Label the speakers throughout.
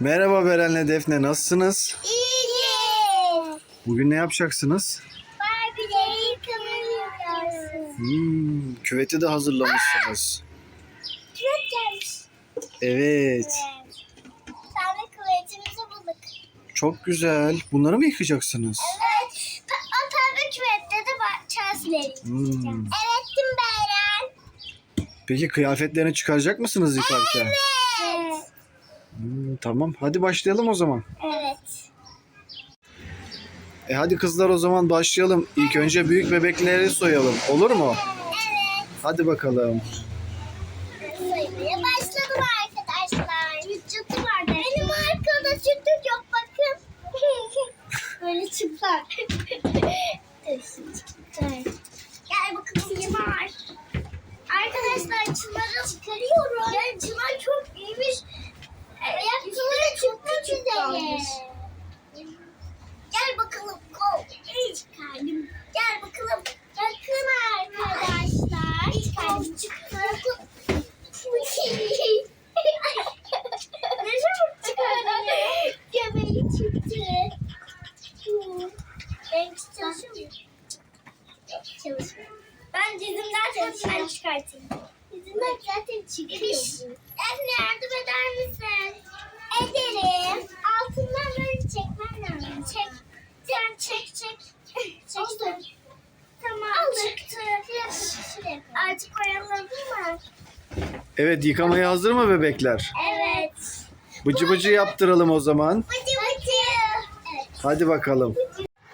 Speaker 1: Merhaba Beren'le Defne nasılsınız?
Speaker 2: İyi.
Speaker 1: Bugün ne yapacaksınız?
Speaker 2: Barbie'leri yıkamıyorsun.
Speaker 1: Hmm, küveti de hazırlamışsınız.
Speaker 2: Küvet gelmiş.
Speaker 1: Evet.
Speaker 2: Sonra küvetimizi bulduk.
Speaker 1: Çok güzel. Bunları mı yıkacaksınız?
Speaker 2: Evet. Pe- O pembe küvette de bahçesileri
Speaker 1: Hmm.
Speaker 2: Evet Tim Beren.
Speaker 1: Peki kıyafetlerini çıkaracak mısınız yıkarken?
Speaker 2: Evet.
Speaker 1: Tamam. Hadi başlayalım o zaman.
Speaker 2: Evet.
Speaker 1: E hadi kızlar o zaman başlayalım. İlk önce büyük bebekleri soyalım. Olur mu?
Speaker 2: Evet.
Speaker 1: Hadi bakalım.
Speaker 2: Saymaya başladım arkadaşlar. Çıtı var Benim arkada çıtı yok bakın. Böyle çıplak. Dur şimdi. Dur. Gel bakalım Çınar. Arkadaşlar Çınar'ı çıkarıyorum. Ya Çınar çok iyiymiş. Ayakkabı çok güzel. Gel bakalım. Go. İyi çıkardım. Gel bakalım. Bakın arkadaşlar. İyi çıkardım. Çıktı. ne çabuk çıkardı. Göbeği çıktı. Benimki çalışıyor mu? Çalışmıyor. Ben dizimden çalışmaya çıkartayım. Dizimden zaten çıkıyor. Defne yardım eder misin? Ederim. Altından böyle çekmem lazım. Çek. Sen çek çek. Çek. Tamam çıktı. Artık koyalım mı?
Speaker 1: Evet yıkamaya hazır mı bebekler?
Speaker 2: Evet.
Speaker 1: Bıcı bıcı yaptıralım o zaman.
Speaker 2: Bıcı bıcı. Evet.
Speaker 1: Hadi bakalım.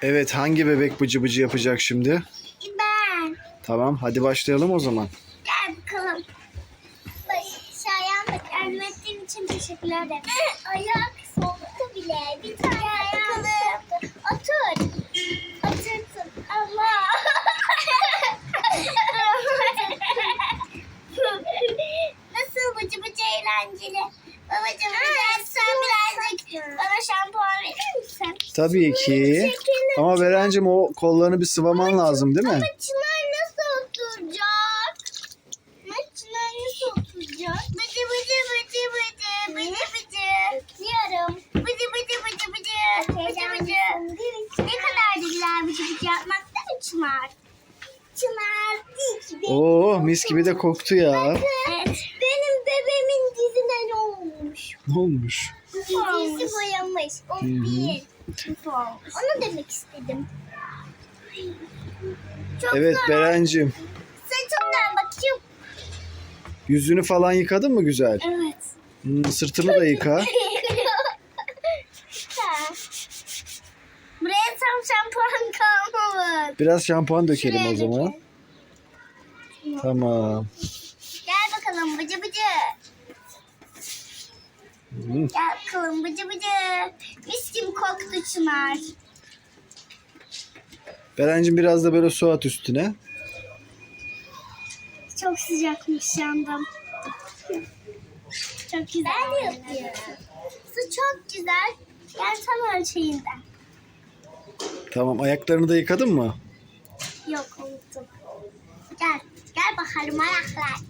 Speaker 1: Evet hangi bebek bıcı bıcı yapacak şimdi? Tamam hadi başlayalım o zaman.
Speaker 2: Gel bakalım. Yardım ettiğin için teşekkürler ederim. Ayak soğuktu bile. Bir tane ayağım soğuktu. Otur. Otursun. Allah. Nasıl bıcı bıcı eğlenceli. Babacığım biraz sen birazcık bana şampuan verir misin?
Speaker 1: Tabii ki. Ama Berencim o kollarını bir sıvaman lazım değil mi?
Speaker 2: Ama Çınar nasıl oturacak? Ne Çınar nasıl oturacak? Bıcı bıcı bıcı bıcı bıcı bıcı. Diyorum. Bıcı bıcı bıcı bıcı. Bıcı bıcı. Ne kadar da güzel bıcı bıcı yapmak değil mi Çınar? Çınar iyi ki benim.
Speaker 1: Oo mis gibi de koktu ya.
Speaker 2: Evet. Benim bebeğimin dizine ne olmuş?
Speaker 1: Ne olmuş?
Speaker 2: Dizisi boyamış. O
Speaker 1: Hı hı.
Speaker 2: bir. Onu demek istedim. Çok
Speaker 1: Evet
Speaker 2: zor.
Speaker 1: Berencim.
Speaker 2: Saçımdan bakayım.
Speaker 1: Yüzünü falan yıkadın mı güzel?
Speaker 2: Evet.
Speaker 1: Hmm, sırtını da yıka.
Speaker 2: Buraya tam şampuan kalmamış.
Speaker 1: Biraz şampuan dökelim
Speaker 2: Şuraya
Speaker 1: o zaman.
Speaker 2: dökelim.
Speaker 1: Tamam.
Speaker 2: Gel bakalım bıcı bıcı.
Speaker 1: Hmm,
Speaker 2: Gel bakalım bıcı bıcı. Mis gibi koktu Çınar.
Speaker 1: Berencim biraz da böyle su at üstüne.
Speaker 2: Çok sıcakmış yandım. Çok güzel. Ben de yapıyorum. Su çok güzel. Yani tam ölçeğinde.
Speaker 1: Tamam ayaklarını da yıkadın mı?
Speaker 2: Yok unuttum. Gel. Bakalım ayaklar.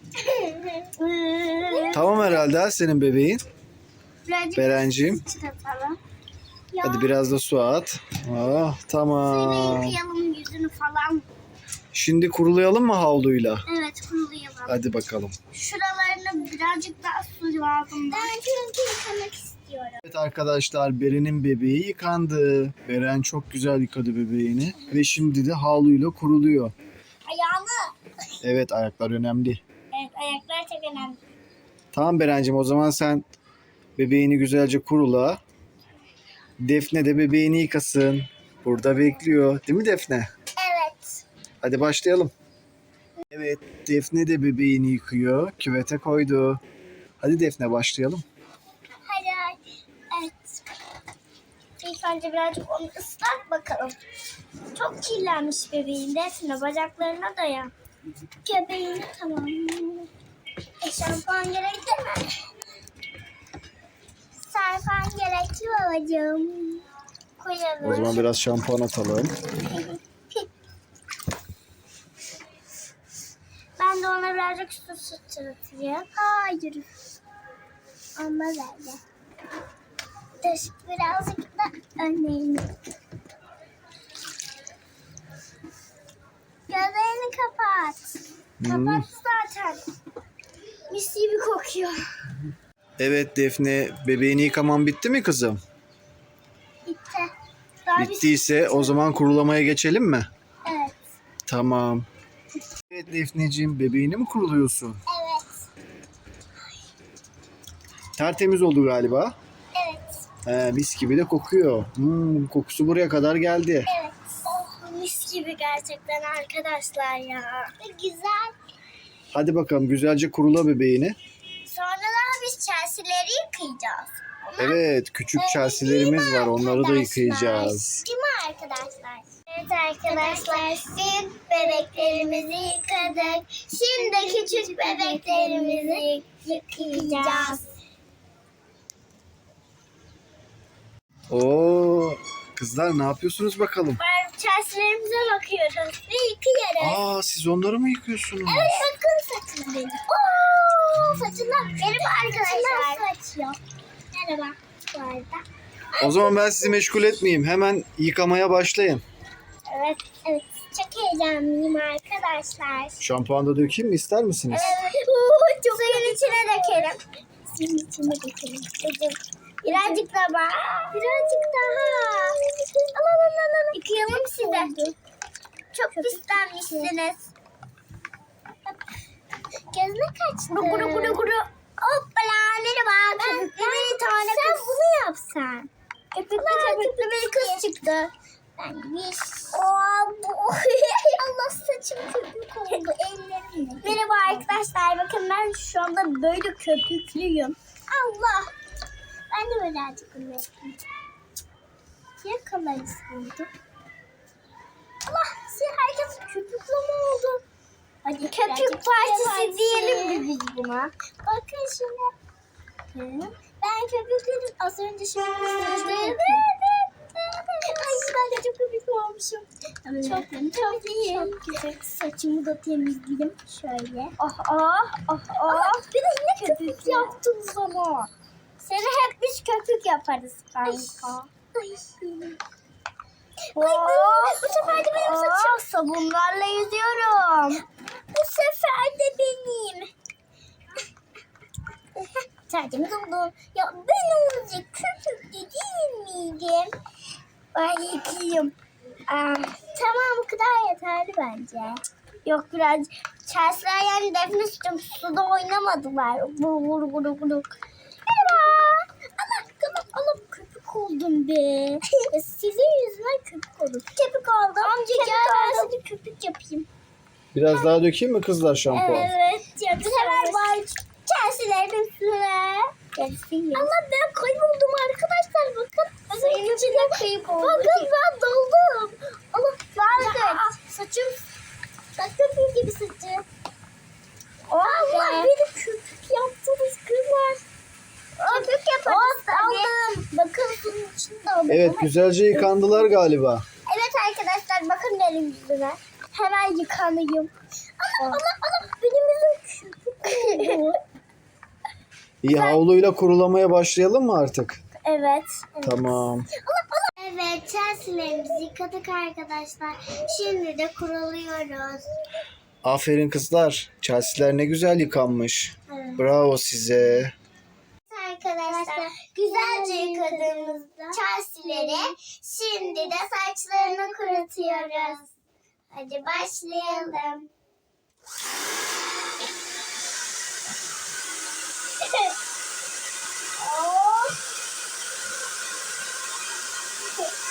Speaker 1: Tamam herhalde ha senin bebeğin.
Speaker 2: Birazcık çıkartalım. Ya,
Speaker 1: Hadi biraz da su at. Ah tamam.
Speaker 2: yıkayalım yüzünü falan.
Speaker 1: Şimdi kurulayalım mı havluyla?
Speaker 2: Evet kurulayalım.
Speaker 1: Hadi bakalım.
Speaker 2: Şuralarına birazcık daha su lazım. Ben çünkü yıkamak istiyorum.
Speaker 1: Evet arkadaşlar Beren'in bebeği yıkandı. Beren çok güzel yıkadı bebeğini. Ve şimdi de havluyla kuruluyor.
Speaker 2: Ayağını.
Speaker 1: Evet ayaklar önemli.
Speaker 2: Evet ayaklar çok önemli.
Speaker 1: Tamam Berencim o zaman sen bebeğini güzelce kurula. Defne de bebeğini yıkasın. Burada bekliyor. Değil mi Defne?
Speaker 2: Evet.
Speaker 1: Hadi başlayalım. Evet Defne de bebeğini yıkıyor. Küvete koydu. Hadi Defne başlayalım.
Speaker 2: Hadi hadi. Evet. İlk önce birazcık onu ıslat bakalım. Çok kirlenmiş bebeğin resmine bacaklarına dayan. Göbeğini tamam. E şampuan gerekli mi? Şampuan gerekli babacığım. Koyalım.
Speaker 1: O zaman biraz şampuan atalım.
Speaker 2: Ben de ona birazcık su sıçratayım. Hayır. Olmaz öyle. Birazcık da önlerini. Gözlerini kapat.
Speaker 1: Hmm.
Speaker 2: Kapat zaten. Mis gibi kokuyor.
Speaker 1: Evet Defne bebeğini yıkaman bitti mi kızım?
Speaker 2: Bitti. Daha bir-
Speaker 1: Bittiyse o zaman kurulamaya geçelim mi?
Speaker 2: Evet.
Speaker 1: Tamam. Evet Defneciğim bebeğini mi kuruluyorsun?
Speaker 2: Evet.
Speaker 1: Tertemiz oldu galiba.
Speaker 2: Evet.
Speaker 1: He, mis gibi de kokuyor. Hmm, kokusu buraya kadar geldi.
Speaker 2: Evet. Gibi gerçekten arkadaşlar ya. Güzel.
Speaker 1: Hadi bakalım güzelce kurula bebeğini.
Speaker 2: Sonra da biz Chelsea'leri yıkayacağız.
Speaker 1: Evet küçük
Speaker 2: Ee,
Speaker 1: Chelsea'lerimiz
Speaker 2: mi
Speaker 1: var onları da yıkayacağız.
Speaker 2: Değil mi arkadaşlar? Evet arkadaşlar büyük bebeklerimizi yıkadık. Şimdi küçük bebeklerimizi yıkayacağız.
Speaker 1: Oo kızlar ne yapıyorsunuz bakalım?
Speaker 2: Ben Chelsea'lerimize bakıyoruz ve yıkıyoruz.
Speaker 1: Aa siz onları mı yıkıyorsunuz?
Speaker 2: Evet bakın saçım benim. Oo, saçımdan merhaba arkadaşlar. Saç yok. Merhaba bu arada.
Speaker 1: O zaman ben sizi meşgul etmeyeyim. Hemen yıkamaya başlayın.
Speaker 2: Evet, evet. Çok heyecanlıyım arkadaşlar.
Speaker 1: Şampuan da dökeyim mi ister misiniz?
Speaker 2: Evet. Oo, çok Suyun içine dökelim. Suyun içine dökelim. Dedim. Birazcık daha. Birazcık daha. Al al al al, al. Yıkayalım size. Çok pislenmişsiniz. Gözüne kaçtı. Kuru kuru kuru. Hoppala merhaba. Köpükleri tane Sen bunu yapsan. Köpüklü köpüklü bir kız çıktı. Ben bir... Allah saçım köpük oldu ellerimle. Merhaba arkadaşlar bakın ben şu anda böyle köpüklüyüm. Allah. Ben de birazcık bunu yapayım. Yakalarız oldu. Allah herkes köpüklü mü oldu? Hadi köpük partisi diyelim mi biz buna? Bakın şimdi. Ben köpükledim az önce şimdi sırtlaydım. Ay ben de çok köpük olmuşum. Çok çok iyi. Çok güzel. Saçımı da temizledim. Şöyle. Ah ah ah ah. Bir de yine köpük yaptınız ama. Seni hep biz köpük yaparız kanka. Ay. Ay, bu sefer de benim saçım. Sabunlarla yüzüyorum. Bu sefer de benim. Tertemiz oldu. Ya ben olacak köpük de değil miydim? Ben yıkayayım. Aa, tamam bu kadar yeterli bence. Yok biraz Chelsea'ler yani Defne sütüm suda oynamadılar. Vur vur vur vur. Merhaba. Allah Allah Allah köpük oldum be. ya sizin yüzünden köpük oldum. Köpük oldum. Amca gel ben sana köpük yapayım.
Speaker 1: Biraz daha dökeyim mi kızlar şampuan?
Speaker 2: Evet. Ya bu sefer var. Chelsea'lerin üstüne. Allah ben kayboldum arkadaşlar bakın. Suyun içinde kayıp oldum. Bakın ben doldum. Allah ben de. Saçım. Köpük gibi saçım. Allah beni köpük yaptınız kızlar. Köpük yaparız aldım. Bakın içinde aldım.
Speaker 1: Evet güzelce yıkandılar galiba.
Speaker 2: Evet arkadaşlar bakın benim yüzüme. Hemen yıkanayım. Allah Allah Allah benim yüzüm oldu.
Speaker 1: İyi havluyla kurulamaya başlayalım mı artık?
Speaker 2: evet.
Speaker 1: Tamam.
Speaker 2: Evet Chelsea'lerimizi yıkadık arkadaşlar. Şimdi de kuruluyoruz.
Speaker 1: Aferin kızlar. Chelsea'ler ne güzel yıkanmış.
Speaker 2: Evet.
Speaker 1: Bravo size.
Speaker 2: Arkadaşlar güzelce yıkadığımızda Chelsea'leri şimdi de saçlarını kurutuyoruz. Hadi başlayalım. Hop.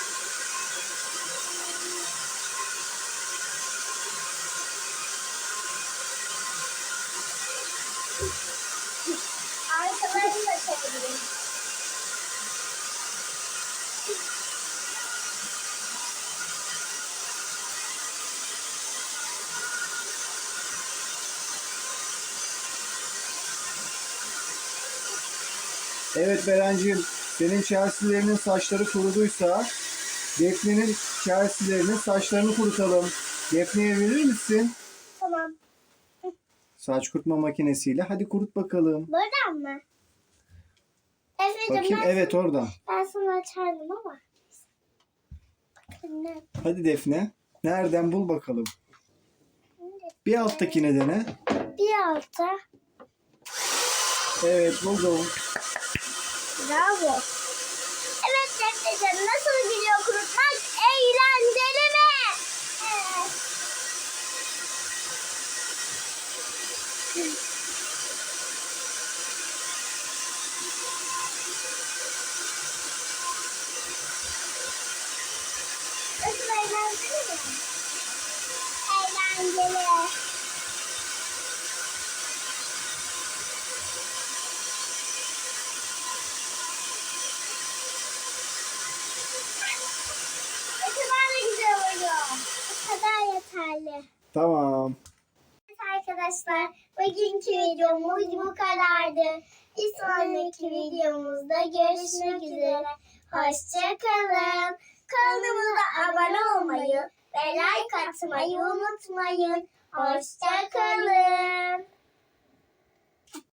Speaker 1: Evet Berenciğim, senin Chelsea'lerinin saçları kuruduysa Defne'nin Chelsea'lerinin saçlarını kurutalım. Defne'ye verir misin?
Speaker 2: Tamam.
Speaker 1: Saç kurutma makinesiyle. Hadi kurut bakalım.
Speaker 2: Buradan mı? Efe'cim
Speaker 1: Bakayım
Speaker 2: ben,
Speaker 1: evet orada.
Speaker 2: ben sana açardım ama. Bakın?
Speaker 1: Hadi Defne. Nereden bul bakalım. Bir alttakine dene.
Speaker 2: Bir alta.
Speaker 1: Evet buldum.
Speaker 2: Bravo. Evet Defne'cim nasıl gidiyor kurutmak? Eğlenceli mi? Evet. Nasıl eğlenceli mi? Eğlenceli. Ne kadar da güzel oluyor. Bu kadar yeterli.
Speaker 1: Tamam.
Speaker 2: Evet arkadaşlar, bugünkü videomuz bu kadardı. Bir sonraki videomuzda görüşmek üzere. Hoşçakalın. Kanalımıza abone olmayı ve like atmayı unutmayın. Hoşçakalın.